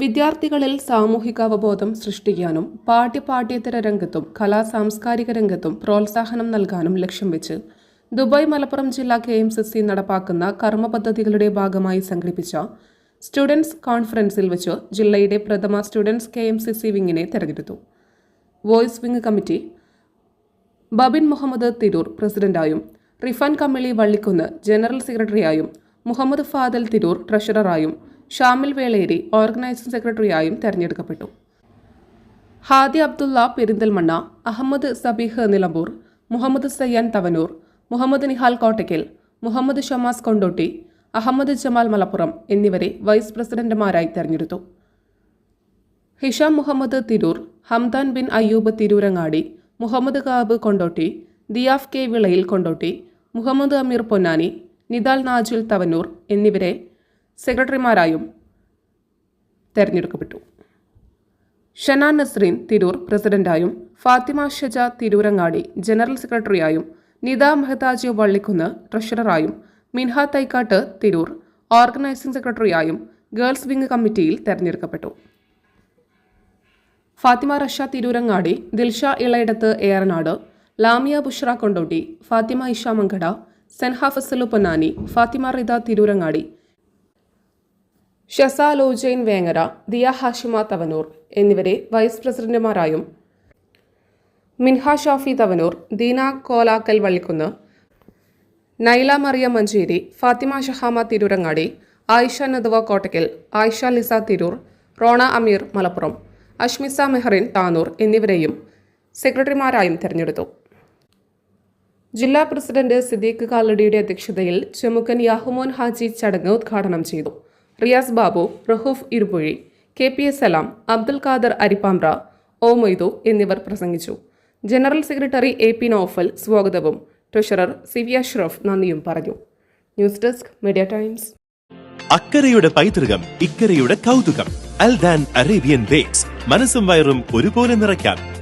വിദ്യാർത്ഥികളിൽ സാമൂഹികാവബോധം സൃഷ്ടിക്കാനും പാഠ്യപാഠ്യേതര രംഗത്തും കലാ സാംസ്കാരിക രംഗത്തും പ്രോത്സാഹനം നൽകാനും ലക്ഷ്യം വെച്ച് ദുബായ് മലപ്പുറം ജില്ലാ കെ എം സി നടപ്പാക്കുന്ന കർമ്മ പദ്ധതികളുടെ ഭാഗമായി സംഘടിപ്പിച്ച സ്റ്റുഡൻസ് കോൺഫറൻസിൽ വെച്ച് ജില്ലയുടെ പ്രഥമ students K M C C വിങ്ങിനെ തെരഞ്ഞെടുത്തു. Voice wing committee Babin Muhammad Tirur പ്രസിഡന്റായും Rifan Kammili Vallikkunnu general സെക്രട്ടറിയായും മുഹമ്മദ് ഫാദൽ തിരൂർ ട്രഷററായും ഷാമിൽ വേളേരി ഓർഗനൈസിംഗ് സെക്രട്ടറിയായും തെരഞ്ഞെടുക്കപ്പെട്ടു. ഹാദി അബ്ദുള്ള പെരിന്തൽമണ്ണ അഹമ്മദ് സബീഹ് നിലമ്പൂർ മുഹമ്മദ് സയ്യാൻ തവനൂർ മുഹമ്മദ് നിഹാൽ കോട്ടയ്ക്കൽ മുഹമ്മദ് ഷമാസ് കൊണ്ടോട്ടി അഹമ്മദ് ജമാൽ മലപ്പുറം എന്നിവരെ വൈസ് പ്രസിഡന്റുമാരായി തെരഞ്ഞെടുത്തു. ഹിഷാം മുഹമ്മദ് തിരൂർ ഹംദാൻ ബിൻ അയ്യൂബ് തിരൂരങ്ങാടി മുഹമ്മദ് കാബ് കൊണ്ടോട്ടി ദിയാഫ് കെ വിളയിൽ കൊണ്ടോട്ടി മുഹമ്മദ് അമീർ പൊന്നാനി നിദാൽ നാജുൽ തവനൂർ എന്നിവരെ സെക്രട്ടറിമാരായും തെരഞ്ഞെടുക്കപ്പെട്ടു. ഷനാ നസ്രീൻ തിരൂർ പ്രസിഡന്റായും ഫാത്തിമ ഷജ തിരൂരങ്ങാടി ജനറൽ സെക്രട്ടറിയായും നിത മെഹതാജി വള്ളിക്കുന്ന് ട്രഷററായും മിൻഹ തൈക്കാട്ട് തിരൂർ. ഓർഗനൈസിംഗ് സെക്രട്ടറിയായും ഗേൾസ് വിംഗ് കമ്മിറ്റിയിൽ തെരഞ്ഞെടുക്കപ്പെട്ടു. ഫാത്തിമ റഷ തിരൂരങ്ങാടി ദിൽഷ ഇളയിടത്ത് ഏറനാട് ലാമിയ ബുഷ്ര കൊണ്ടോട്ടി ഫാത്തിമ ഇഷ മങ്കട സെൻഹ ഫസലു പൊന്നാനി ഫാത്തിമ റിദ തിരൂരങ്ങാടി ഷസ ലോജൈൻ വേങ്ങര ദിയ ഹാഷിമ തവനൂർ എന്നിവരെ വൈസ് പ്രസിഡന്റുമാരായും മിൻഹ ഷാഫി തവനൂർ ദീന കോലാക്കൽ വള്ളിക്കുന്ന് നൈല മറിയ മഞ്ചേരി ഫാത്തിമ ഷഹാമ തിരൂരങ്ങാടി ആയിഷ നദവ കോട്ടക്കൽ ആയിഷ ലിസ തിരൂർ റോണ അമീർ മലപ്പുറം അഷ്മിസ മെഹറിൻ താനൂർ എന്നിവരെയും സെക്രട്ടറിമാരായും തെരഞ്ഞെടുത്തു. ജില്ലാ പ്രസിഡന്റ് സിദ്ദീഖ് കാലടിയുടെ അധ്യക്ഷതയിൽ ചെമുക്കൻ യാഹുമോൻ ഹാജി ചടങ്ങ് ഉദ്ഘാടനം ചെയ്തു. Riyas Babu Rahoof Irupuzhi K P S Salam Abdul Khader Arippampra O Moidu എന്നിവർ പ്രസംഗിച്ചു. General secretary A P Naufal സ്വാഗതവും ട്രഷറർ സി വി അഷ്റഫ് നന്ദിയും പറഞ്ഞു. News desk media times. അക്കരയുടെ പൈതൃകം ഇക്കരയുടെ കൗതുകം. Aldan Arabian bakes. മനസ്സും വയറും ഒരുപോലെ നിറയ്ക്കാം.